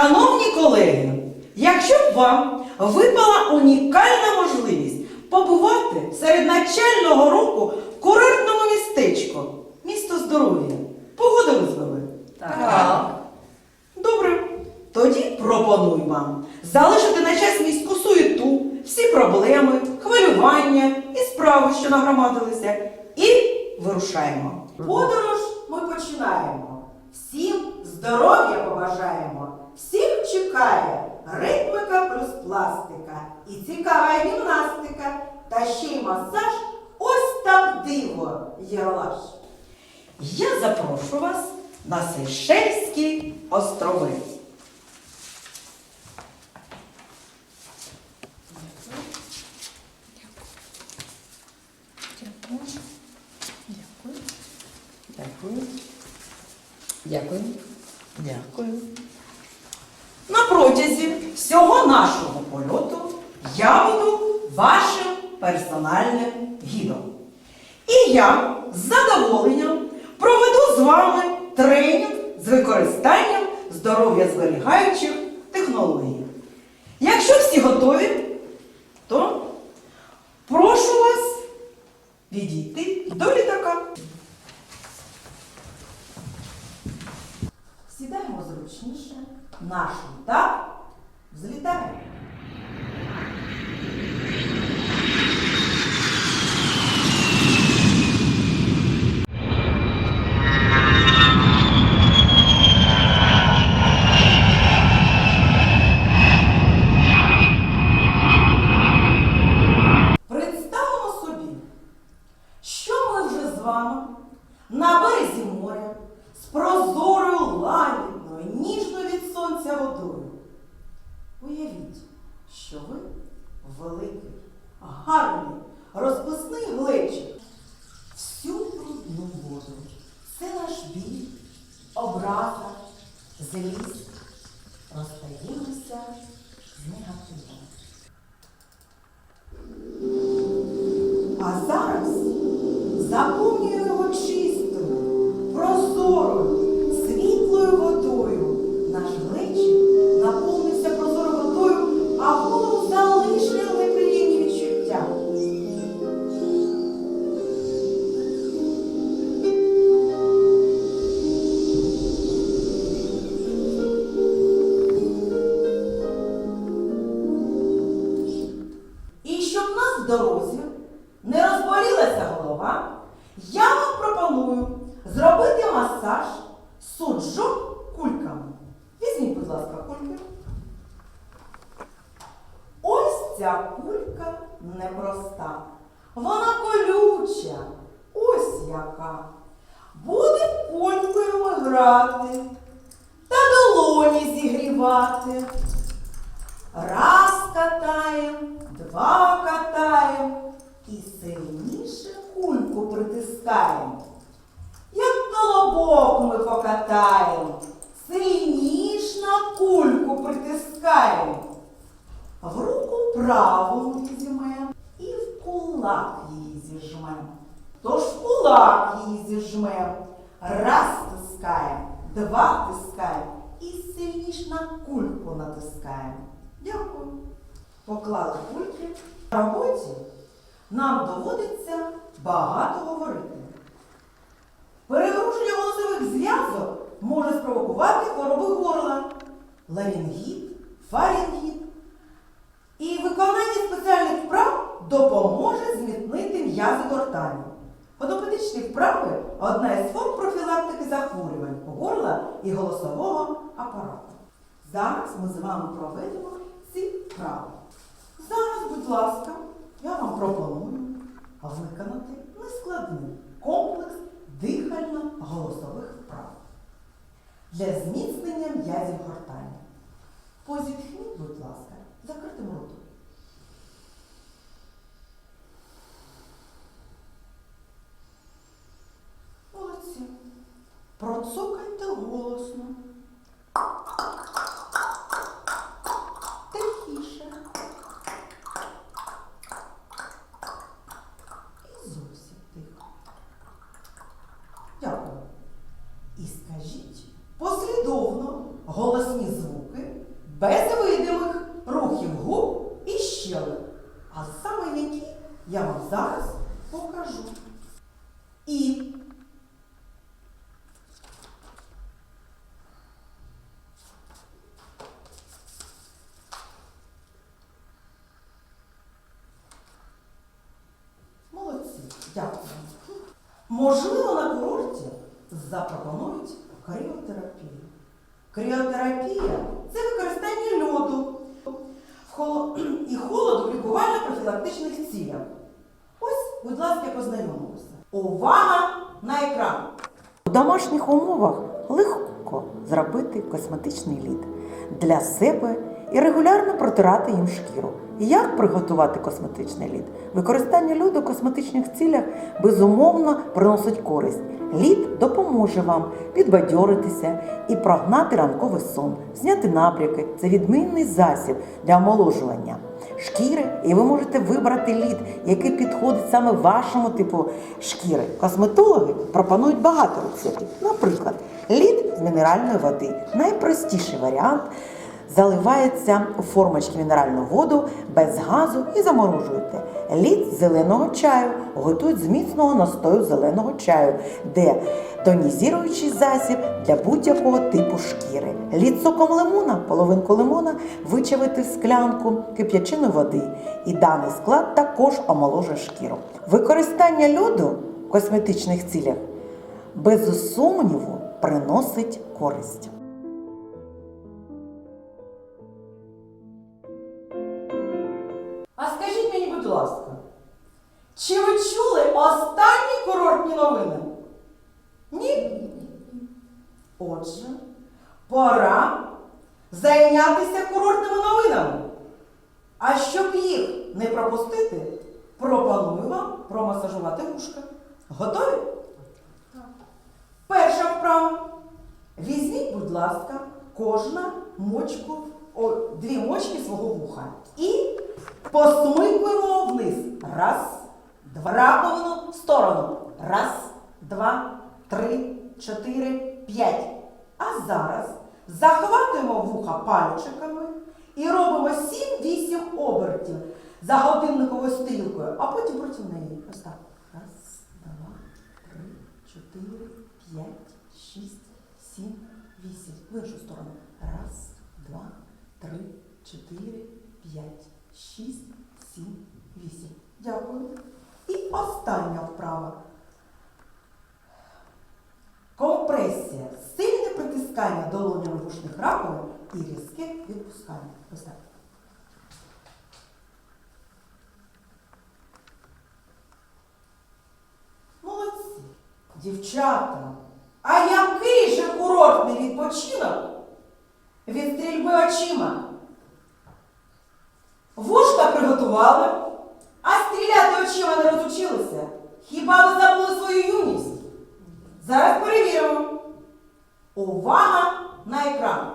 Шановні колеги, якщо б вам випала унікальна можливість побувати серед начального року в курортному містечку, місто здоров'я, погодились би ви? Так. Добре. Тоді пропоную вам залишити на час міську суєту, всі проблеми, хвилювання і справи, що нагромадилися, і вирушаємо. Подорож ми починаємо. Всім здоров'я побажаємо. Всіх чекає ритмика плюс пластика і цікава гімнастика, та ще й масаж. Ось так диво, Єролаш. Я запрошу вас на Сейшельські острови. Дякую. Дякую. Дякую. Дякую. Дякую. На протязі всього нашого польоту я буду вашим персональним гідом. І я з задоволенням проведу з вами тренінг з використанням здоров'я зберігаючих технологій. Якщо всі готові, то прошу вас відійти до літака. Сідаємо зручніше. Наш долоні зігрівати. Раз катаєм, два катаєм і сильніше кульку притискаємо. Як колобок ми покатаємо, сильніш на кульку притискаємо. В руку праву візьмемо і в кулак її зіжмемо. Тож в кулак її зіжмемо. Раз тискаємо, два тискаємо і сильніш на кульку натискаємо. Дякую. Поклали кульки. На роботі нам доводиться багато говорити. Перегруження голосових зв'язок може спровокувати хвороби горла, ларінгіт, фарінгіт. І виконання спеціальних вправ допоможе зміцнити м'язи гортані. Ортопедичні вправи одна із форм профілактики захворювань горла і голосового апарату. Зараз ми з вами проведемо ці вправи. Зараз, будь ласка, я вам пропоную виконати нескладний комплекс дихально-голосових вправ для зміцнення м'язів гортані. Позітхніть, будь ласка, закритим ротом. Молодці. Процокайте голосно. Тихіше. І зовсім тихо. Дякую. І скажіть послідовно голосні звуки без видимих рухів губ і щелеп. А саме які я вам зараз покажу. І Молодці, дякую. Можливо, на курорті запропонують кріотерапію. Кріотерапія це використання льоду і холоду в лікувально-профілактичних цілях. Ось, будь ласка, познайомимося. Увага на екран! У домашніх умовах легко зробити косметичний лід для себе і регулярно протирати їм шкіру. Як приготувати косметичний лід? Використання льоду у косметичних цілях безумовно приносить користь. Лід допоможе вам підбадьоритися і прогнати ранковий сон, зняти набряки. Це відмінний засіб для омоложування шкіри, і ви можете вибрати лід, який підходить саме вашому типу шкіри. Косметологи пропонують багато рецептів. Наприклад, лід з мінеральної води найпростіший варіант. Заливається у формочки мінеральну воду без газу і заморожуєте. Лід зеленого чаю готують з міцного настою зеленого чаю, де тонізіруючий засіб для будь-якого типу шкіри. Лід соком лимона, половинку лимона вичавити в склянку кип'яченої води. І даний склад також омоложує шкіру. Використання льоду в косметичних цілях без сумніву приносить користь. Будь ласка, чи ви чули останні курортні новини? Ні? Отже, пора зайнятися курортними новинами. А щоб їх не пропустити, пропоную вам промасажувати вушка. Готові? Перша вправа. Візьміть, будь ласка, кожна мочку, о, дві мочки свого вуха. І посмикуємо вниз. Раз, два, раковину в сторону. Раз, два, три, чотири, п'ять. А зараз захватуємо вуха пальчиками і робимо 7-8 обертів за годинниковою стрілкою, а потім проти неї. Ось так. Раз, два, три, чотири, п'ять, шість, сім, вісім. В іншу сторону. Раз, два, три, чотири, п'ять, шість, сім, вісім. Дякую. І остання вправа. Компресія. Сильне притискання долонями вушних раковин і різке відпускання. Ось так. Молодці. Дівчата, а який же курортний відпочинок від стрільби очима? Вушка приготували, а стріляти очима не розучилися. Хіба ви забули свою юність? Зараз перевіримо. Увага на екран.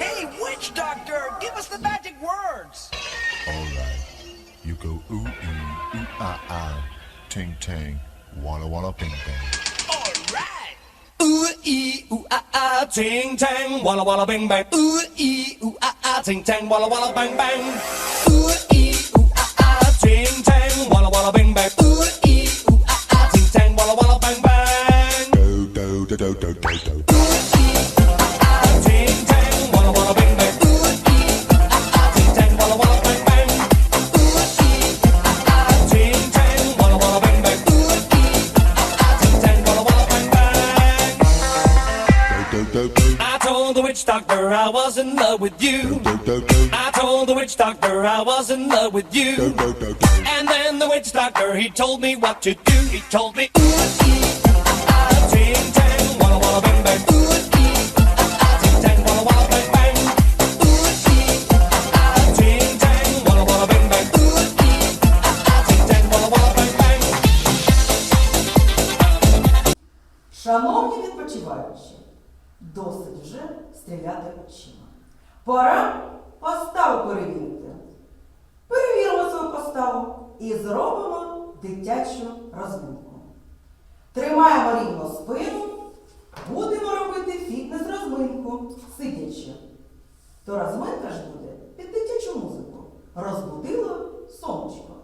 Hey, witch doctor, give us the magic words. Alright. You go ooh ee, ooh ah ah, Ooh ee ooh ah ah, ting tang, walla walla bang bang. Ooh ee ooh ah ah, ting tang, walla walla bang bang. Ooh ee ooh ah ah, ting tang, walla walla bang bang. Ooh ee ooh ah ah, ting tang, walla walla bang bang. Do do do do do do I was in love with you. do do do I told the witch doctor I was in love with do you. do do do. And then the witch doctor he told me what to do. He told me ooh ee ah ah ting tang walla walla bang bang. Ooh ee ah ah ting tang walla walla bang bang. Ooh ee ah ah ting tang walla walla bang bang. Ooh ee ah ah ting tang walla walla bang bang. Шановні відпочиваючі, досить вже стріляти очима. Пора поставу перевірити. Перевіримо свою поставу і зробимо дитячу розминку. Тримаємо рівно спину, будемо робити фітнес-розминку. сидячи. То розминка ж буде під дитячу музику. Розбудило сонечко.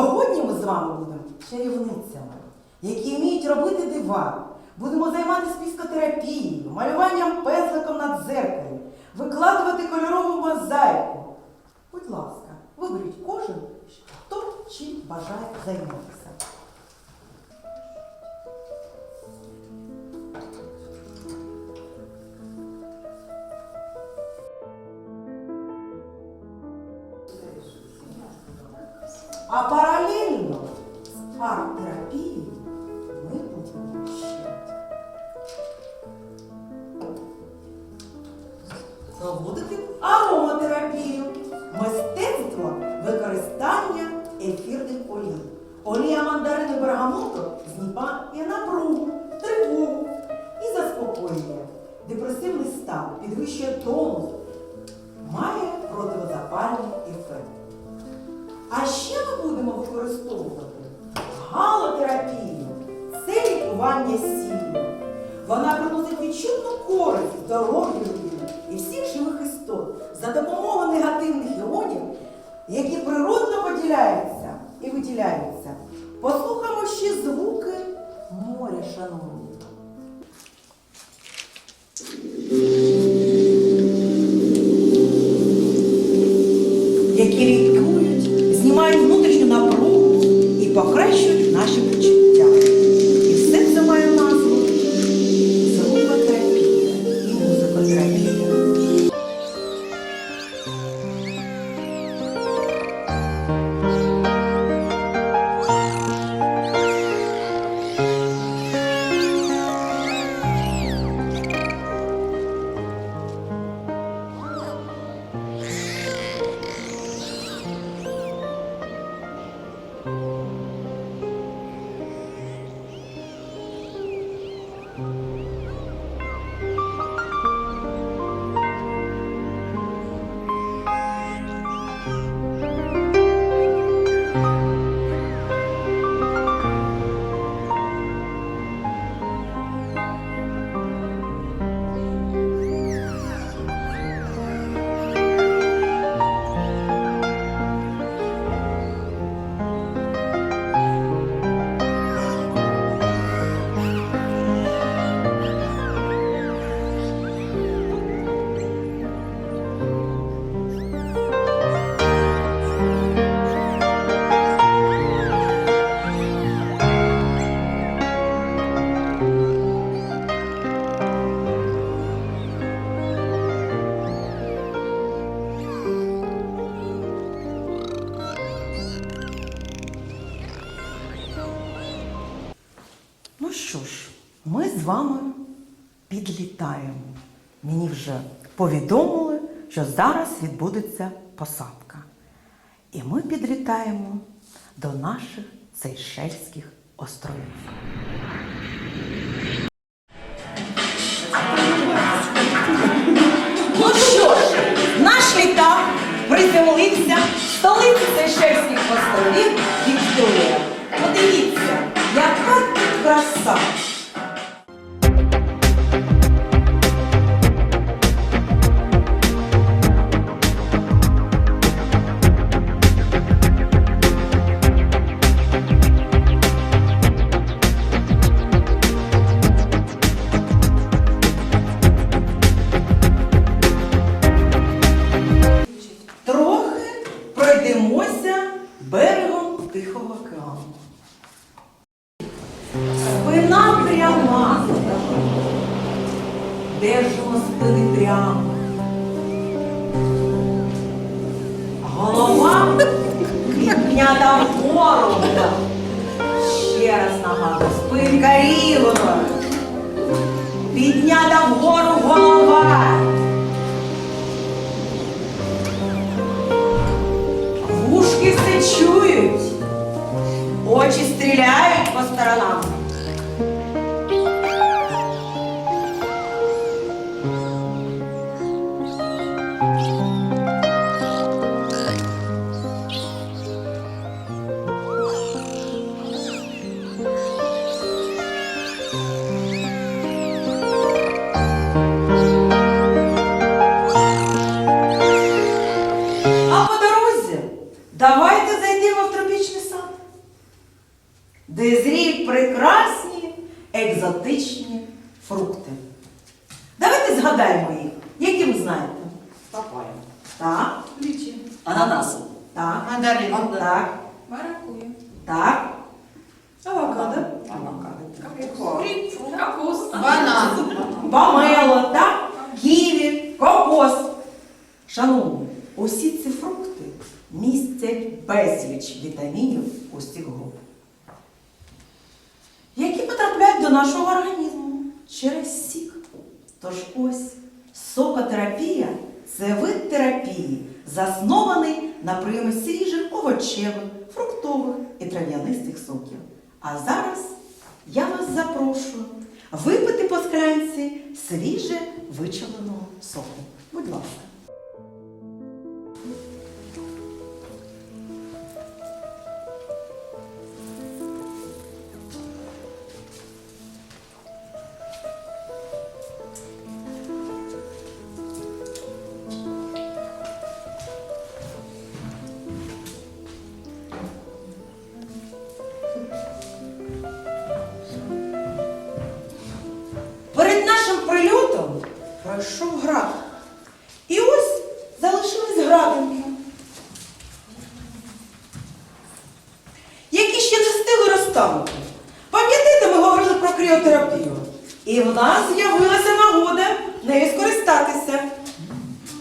Сьогодні ми з вами будемо чарівницями, які вміють робити дива. Будемо займатися піскотерапією, малюванням пензликом над дзеркалі, викладувати кольорову мозаїку. Будь ласка, виберіть кожен, хто чим бажає займатися. Олія мандарини бергамоту знімає напругу, тривогу і заспокоює. Депресивний стан підвищує тонус, має протизапальний ефект. А ще ми будемо використовувати галотерапію. Це лікування сіллю. Вона приносить відчутну користь здоров'ю людини і всіх живих істот за допомогою негативних іонів, які природно поділяються і виділяються. Послухаємо ще звуки моря, шановні. які лікують, знімають внутрішню напругу і покращують наші почуття. З вами підлітаємо. Мені вже повідомили, що зараз відбудеться посадка. І ми підлітаємо до наших Сейшельських островів. Раз спинка рівно, Піднята вгору голова. Вушки все чують, очі стріляють по сторонам. Де зріють прекрасні екзотичні фрукти. Давайте згадаємо їх, які ви знаєте. Папайя. Так. Лічі. Ананас. Так. Мандарин. Так. Маракуя. Так. Авокадо. Капуста. Банан. Помело, так? Ківі, кокос. Шановні, усі ці фрукти містять безліч вітамінів усіх груп, які потрапляють до нашого організму через сік. Тож ось сокотерапія це вид терапії, заснований на прийомі свіжих овочевих, фруктових і трав'янистих соків. А зараз я вас запрошую випити по склянці свіже вичавленого соку. Будь ласка. Встигли. Пам'ятаєте, ми говорили про кріотерапію. І в нас з'явилася нагода нею скористатися.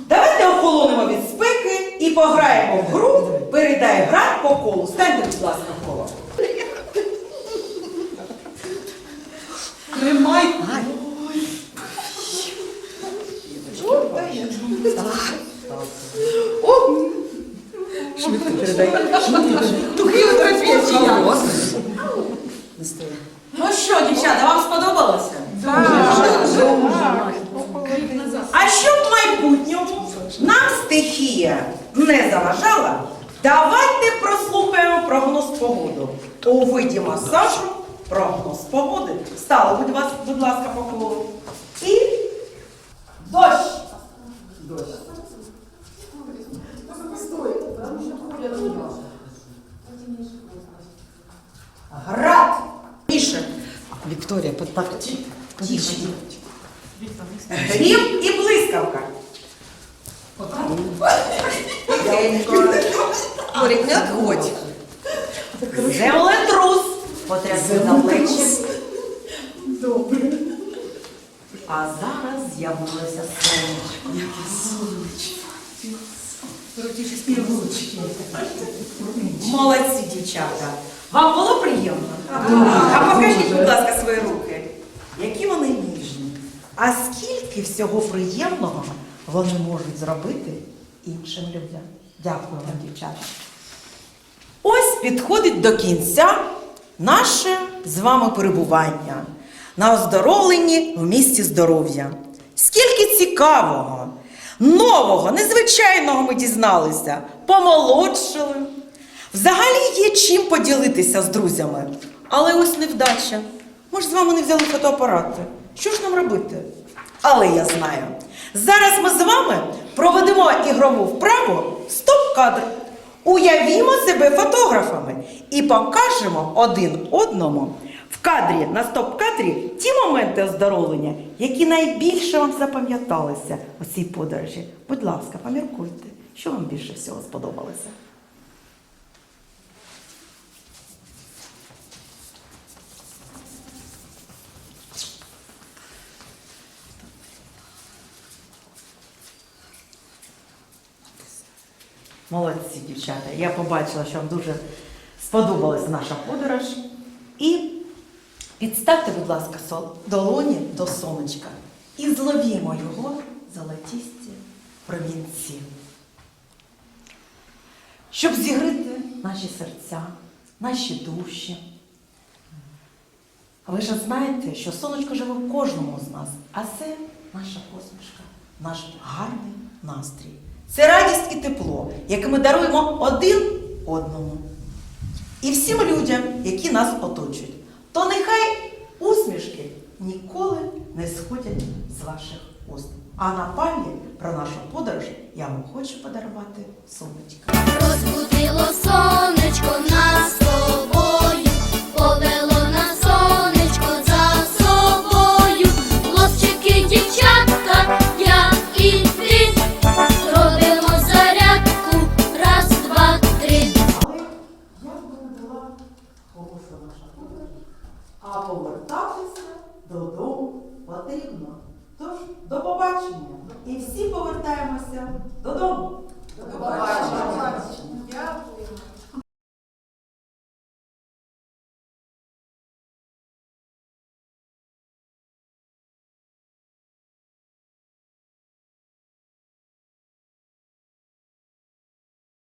Давайте охолонемо від спеки і пограємо в гру Передай град по колу. Станьте, будь ласка, в коло. Тримай. Ну що, дівчата, вам сподобалося? А щоб в майбутньому нам стихія не заважала, давайте прослухаємо прогноз погоди. У виді масажу прогноз погоди. Стало, будь, вас, будь ласка, по колу. І дощ. Град. Вікторія, Так, тише. Грім і блискавка. Борик, не відходь. Землетрус. Потрясли за плечі. Добре. А зараз з'явилося сонечко. Молодці, дівчата. Вам було приємно? А покажіть, будь ласка, свої руки. Які вони ніжні. А скільки всього приємного вони можуть зробити іншим людям? Дякую вам, дівчата. Ось підходить до кінця наше з вами перебування на оздоровленні в місті здоров'я. Скільки цікавого, нового, незвичайного ми дізналися, помолодшили. Взагалі є чим поділитися з друзями. Але ось невдача. Ми ж з вами не взяли фотоапарати. Що ж нам робити? Але я знаю. Зараз ми з вами проведемо ігрову вправу стоп-кадр. Уявімо себе фотографами і покажемо один одному в кадрі на стоп-кадрі ті моменти оздоровлення, які найбільше вам запам'яталися у цій подорожі. Будь ласка, поміркуйте, що вам більше всього сподобалося. Молодці, дівчата. Я побачила, що вам дуже сподобалась наша подорож. І підставте, будь ласка, долоні до сонечка і зловімо його золотісті промінці. Щоб зігріти наші серця, наші душі. Ви ж знаєте, що сонечко живе в кожному з нас, а це наша посмішка, наш гарний настрій. Це радість і тепло, яке ми даруємо один одному. І всім людям, які нас оточують. То нехай усмішки ніколи не сходять з ваших уст. А на пам'ять про нашу подорож я вам хочу подарувати сонечко. Розбудило сонечко нас